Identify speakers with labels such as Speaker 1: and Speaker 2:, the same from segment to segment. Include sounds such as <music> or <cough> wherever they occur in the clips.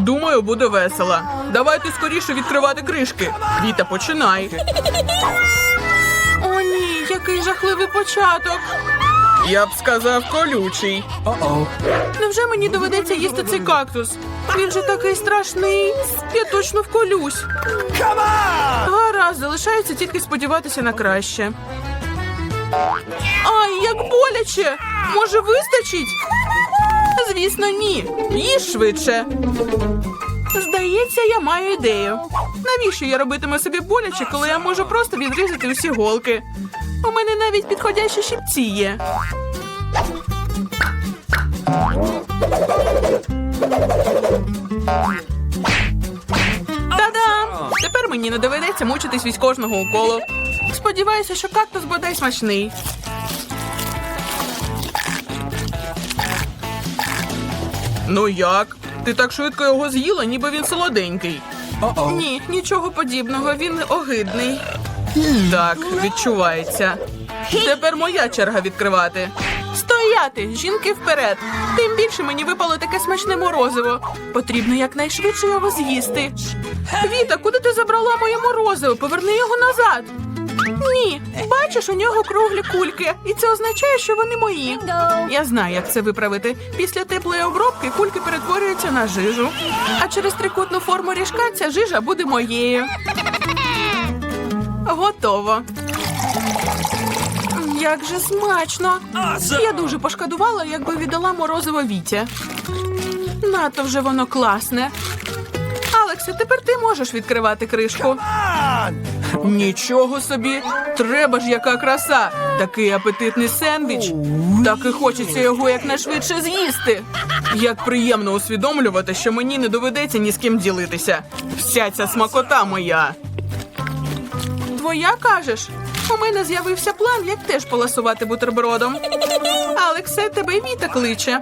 Speaker 1: Думаю, буде весело. Давайте скоріше відкривати кришки. Віта, починай. О, ні, який жахливий початок. Я б сказав колючий. Невже мені доведеться їсти цей кактус? Він же такий страшний. Я точно вколюсь. Гаразд, залишається тільки сподіватися на краще. Ай, як боляче! Може, вистачить? Звісно, ні. Їж швидше. Здається, я маю ідею. Навіщо я робитиму собі боляче, коли я можу просто відрізати усі голки? У мене навіть підходящі щипці є. Та-дам! Тепер мені не доведеться мучитись від кожного уколу. Сподіваюся, що кактус бодай смачний. Ну як? Ти так швидко його з'їла, ніби він солоденький. Ні, нічого подібного, він огидний. Так, відчувається. Тепер моя черга відкривати. Стояти! Жінки вперед! Тим більше мені випало таке смачне морозиво. Потрібно якнайшвидше його з'їсти. Віта, куди ти забрала моє морозиво? Поверни його назад. Ні, бачиш, у нього круглі кульки, і це означає, що вони мої. Я знаю, як це виправити. Після теплої обробки кульки перетворюються на жижу. А через трикутну форму ріжка ця жижа буде моєю. Готово. Як же смачно! Я дуже пошкодувала, якби віддала морозиво Вітя. Надто вже воно класне. Алексе, тепер ти можеш відкривати кришку. Нічого собі, треба ж яка краса! Такий апетитний сендвіч. Так і хочеться його якнайшвидше з'їсти. Як приємно усвідомлювати, що мені не доведеться ні з ким ділитися. Вся ця смакота моя. Твоя кажеш? У мене з'явився план, як теж поласувати бутербродом. Алексе, тебе й Віта кличе.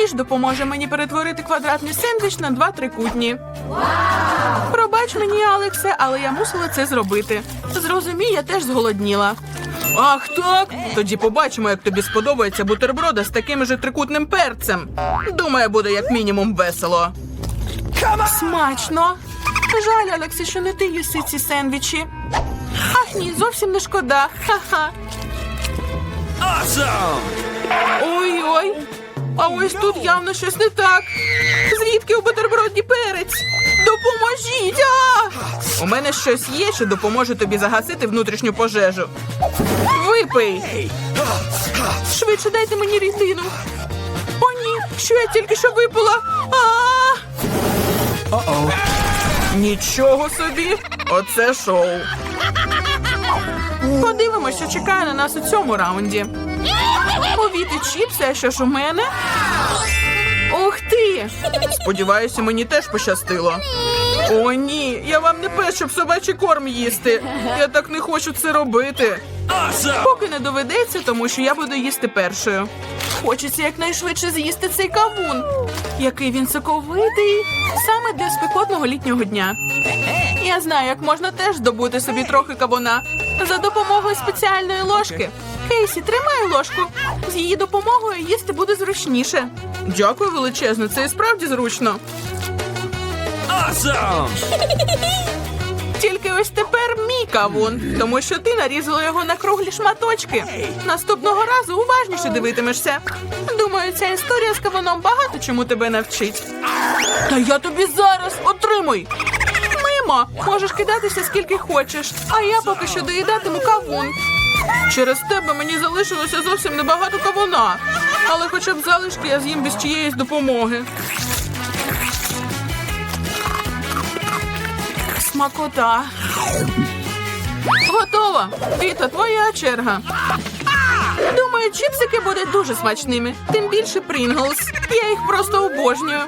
Speaker 1: Ніж допоможе мені перетворити квадратний сендвіч на два трикутні. Пробач мені, Алексе, але я мусила це зробити. Зрозумій, я теж зголодніла. Ах так? Тоді побачимо, як тобі сподобається бутерброда з таким же трикутним перцем. Думаю, буде як мінімум весело. Смачно. Жаль, Алексе, що не ти їси ці сендвічі. Ах ні, зовсім не шкода. Ха-ха. Ой-ой. А ось тут явно щось не так. Звідки у бутерброді перець? Допоможіть! А! У мене щось є, що допоможе тобі загасити внутрішню пожежу. Випий! Швидше дайте мені рідину. О, ні, що я тільки що випила. А! Нічого собі! Оце шоу. Подивимось, що чекає на нас у цьому раунді. Повіти чіпси, а що ж у мене? Ух ти! Сподіваюся, мені теж пощастило. О, ні, я вам не пес, щоб собачий корм їсти. Я так не хочу це робити. Поки не доведеться, тому що я буду їсти першою. Хочеться якнайшвидше з'їсти цей кавун. Який він соковитий, саме для спекотного літнього дня. Я знаю, як можна теж здобути собі трохи кавуна за допомогою спеціальної ложки. Кейсі, тримай ложку. З її допомогою їсти буде зручніше. Дякую величезно, це і справді зручно. Тільки ось тепер мій кавун, тому що ти нарізала його на круглі шматочки. Наступного разу уважніше дивитимешся. Думаю, ця історія з кавуном багато чому тебе навчить. Та я тобі зараз отримуй. Мимо, можеш кидатися скільки хочеш, а я поки що доїдатиму кавун. Через тебе мені залишилося зовсім небагато кавуна, але хоча б залишки я з'їм без чиєїсь допомоги. Смакота. Готово. Віта, твоя черга. Думаю, чіпсики будуть дуже смачними. Тим більше Прінглс. Я їх просто обожнюю.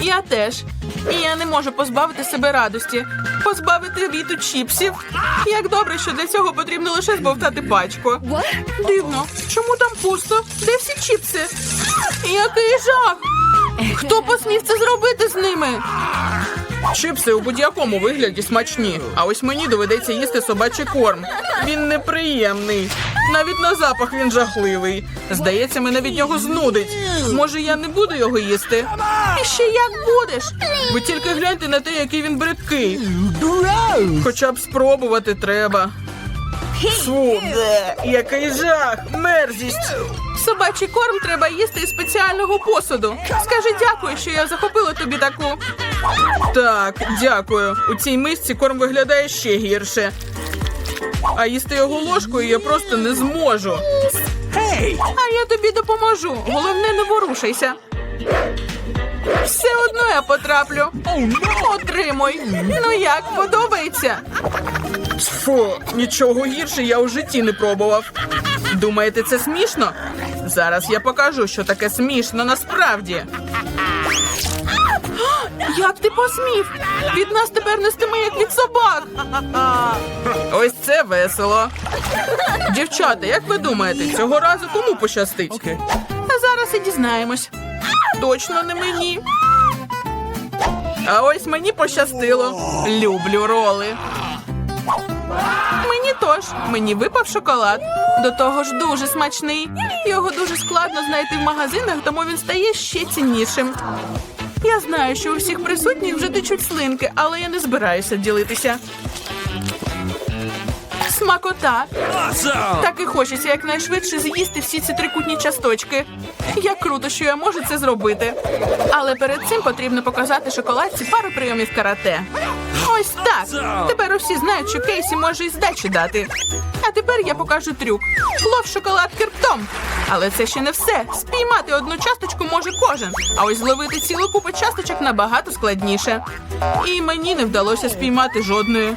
Speaker 1: Я теж. І я не можу позбавити себе радості. Позбавити віту чіпсів. Як добре, що для цього потрібно лише збовтати пачку. Дивно, чому там пусто? Де всі чіпси? Який жах! Хто посмів це зробити з ними? Чипси у будь-якому вигляді смачні, а ось мені доведеться їсти собачий корм. Він неприємний. Навіть на запах він жахливий. Здається, мене від нього знудить. Може, я не буду його їсти? І ще як будеш? Ви тільки гляньте на те, який він бридкий. Хоча б спробувати треба. Фу, бе, який жах, мерзість. Собачий корм треба їсти із спеціального посуду. Скажи дякую, що я захопила тобі таку. Так, дякую. У цій мисці корм виглядає ще гірше. А їсти його ложкою я просто не зможу. А я тобі допоможу. Головне, не ворушайся. Все одно я потраплю. Отримуй. Ну як, подобається? Фу, нічого гірше я у житті не пробував. Думаєте, це смішно? Зараз я покажу, що таке смішно насправді. <gasps> Як ти посмів? Від нас тепер нестиме, як від собак. <laughs> Ось це весело. Дівчата, як ви думаєте, цього разу кому пощастить? А зараз і дізнаємось. Точно не мені. А ось мені пощастило. Люблю роли. Мені тож, мені випав шоколад. До того ж дуже смачний. Його дуже складно знайти в магазинах, тому він стає ще ціннішим. Я знаю, що у всіх присутніх вже течуть слинки, але я не збираюся ділитися. Смакота. Так і хочеться якнайшвидше з'їсти всі ці трикутні часточки. Як круто, що я можу це зробити. Але перед цим потрібно показати шоколадці пару прийомів карате. Ось так. Тепер усі знають, що Кейсі може і здачі дати. А тепер я покажу трюк. Лов шоколадки ртом. Але це ще не все. Спіймати одну часточку може кожен. А ось зловити цілу купу часточок набагато складніше. І мені не вдалося спіймати жодної.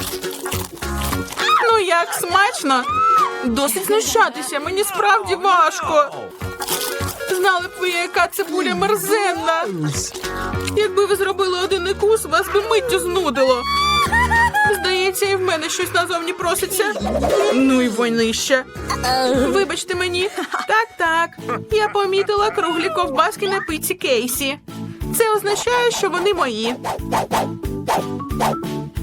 Speaker 1: Як смачно? Досить знущатися, мені справді важко. Знали б ви, яка цибуля мерзенна. Якби ви зробили один укус, вас би миттю знудило. Здається, і в мене щось назовні проситься. Ну і войнище. Вибачте мені. Так, так. Я помітила круглі ковбаски на пиці Кейсі. Це означає, що вони мої.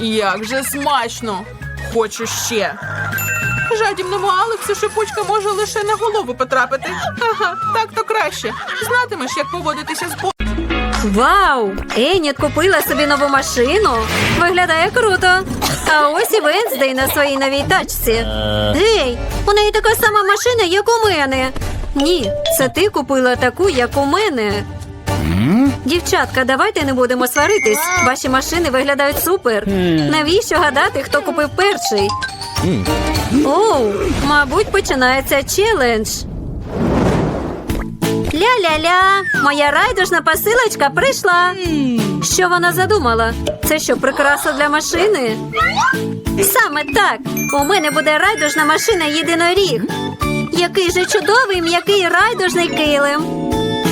Speaker 1: Як же смачно! Хочу ще. Жадібному Алексу шипучка може лише на голову потрапити. Ага, так то краще. Знатимеш, як поводитися з бо...
Speaker 2: Вау! Еніт купила собі нову машину. Виглядає круто. А ось і Венздей на своїй новій тачці. Гей, у неї така сама машина, як у мене. Ні, це ти купила таку, як у мене. Дівчатка, давайте не будемо сваритись. Ваші машини виглядають супер. Навіщо гадати, хто купив перший? Оу, мабуть, починається челендж. Ля-ля-ля, моя райдужна посилочка прийшла. Що вона задумала? Це що, прикраса для машини? Саме так. У мене буде райдужна машина єдиноріг. Який же чудовий м'який райдужний килим.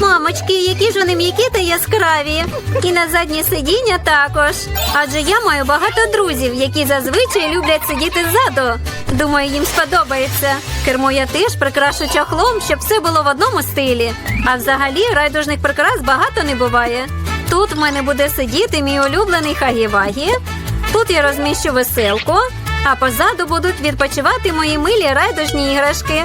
Speaker 2: Мамочки, які ж вони м'які та яскраві. І на заднє сидіння також. Адже я маю багато друзів, які зазвичай люблять сидіти ззаду. Думаю, їм сподобається. Кермо я теж прикрашу чохлом, щоб все було в одному стилі. А взагалі райдужних прикрас багато не буває. Тут в мене буде сидіти мій улюблений Хагі-Вагі. Тут я розміщу веселку, а позаду будуть відпочивати мої милі райдужні іграшки.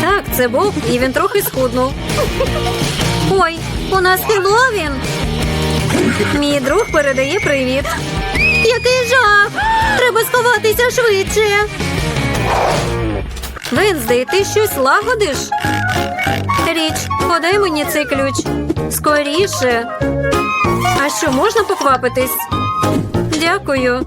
Speaker 2: Так, це був, і він трохи схуднув. Ой, у нас Хеллоуін. Мій друг передає привіт. Який жах! Треба сховатися швидше. Венздей, ти щось лагодиш? Річ, подай мені цей ключ. Скоріше. А що, можна поквапитись? Дякую.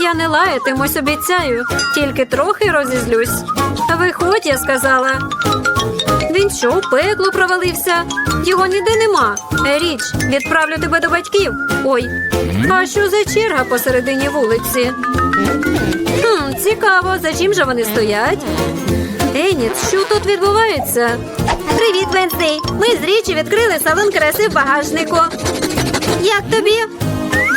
Speaker 2: Я не лаятимусь, обіцяю, тільки трохи розізлюсь. Виходь, я сказала. Він що, у пекло провалився? Його ніде нема. Річ, відправлю тебе до батьків. Ой, а що за черга посередині вулиці? Хм, цікаво, за чим же вони стоять? Еніт, що тут відбувається? Привіт, Венстей. Ми з річі відкрили салон краси в багажнику. Як тобі?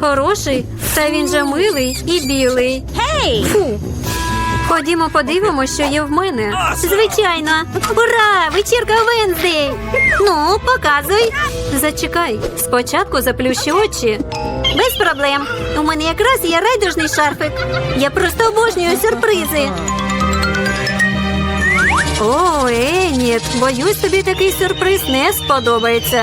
Speaker 2: Хороший, та він же милий і білий. Гей! Фу. Ходімо, подивимося, що є в мене. Звичайно. Ура! Вечірка Венздей! Ну, показуй. Зачекай, спочатку заплющи очі. Без проблем. У мене якраз є райдужний шарфик. Я просто обожнюю сюрпризи. О, Еніт, боюсь, тобі такий сюрприз не сподобається.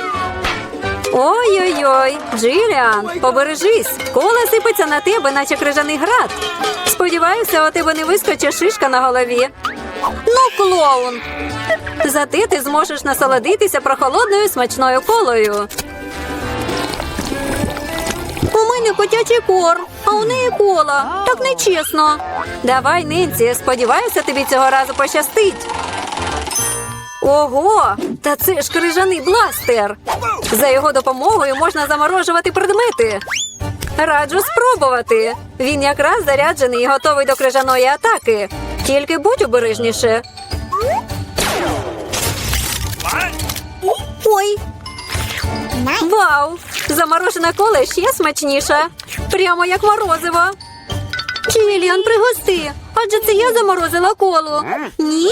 Speaker 2: Ой-ой-ой, Джиліан, побережись. Кола сипеться на тебе, наче крижаний град. Сподіваюся, у тебе не вискочить шишка на голові. Ну, клоун. Зате ти зможеш насолодитися прохолодною смачною колою. У мене котячий корм, а у неї кола. Так нечесно. Давай, Нинці, сподіваюся, тобі цього разу пощастить. Ого, та це ж крижаний бластер. За його допомогою можна заморожувати предмети. Раджу спробувати. Він якраз заряджений і готовий до крижаної атаки. Тільки будь обережніше. Ой. Вау! Заморожена кола ще смачніша. Прямо як морозиво. Чиліан, пригости. Адже це я заморозила колу. Ні?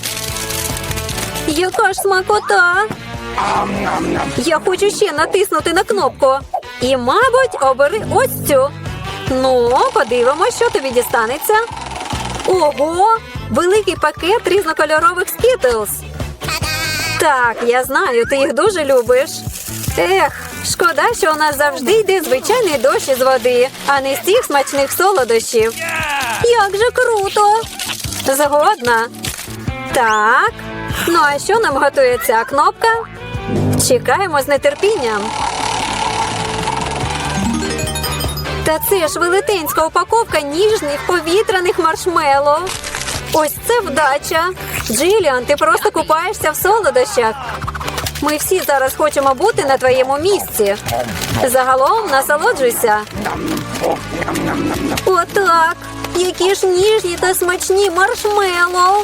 Speaker 2: Яка ж смакота. Я хочу ще натиснути на кнопку. І, мабуть, обери ось цю. Ну, подивимось, що тобі дістанеться. Ого! Великий пакет різнокольорових скітлз. Так, я знаю, ти їх дуже любиш. Ех, шкода, що у нас завжди йде звичайний дощ із води, а не з цих смачних солодощів. Як же круто! Згодна. Так. Ну а що нам готує ця кнопка? Чекаємо з нетерпінням. Та це ж велетенська упаковка ніжних повітряних маршмело. Ось це вдача. Джиліан, ти просто купаєшся в солодощах. Ми всі зараз хочемо бути на твоєму місці. Загалом насолоджуйся. Отак. Які ж ніжні та смачні маршмело.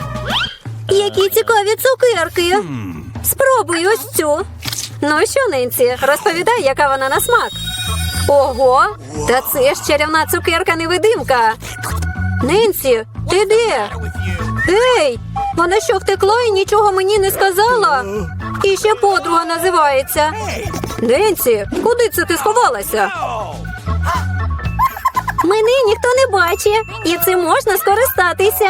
Speaker 2: Які цікаві цукерки! Спробуй ось цю. Ну що, Ненсі, розповідай, яка вона на смак. Ого, та це ж чарівна цукерка невидимка. Ненсі, ти де? Ей, вона що втекла і нічого мені не сказала? І ще подруга називається. Ненсі, куди це ти сховалася? Мене ніхто не бачить, і цим можна скористатися.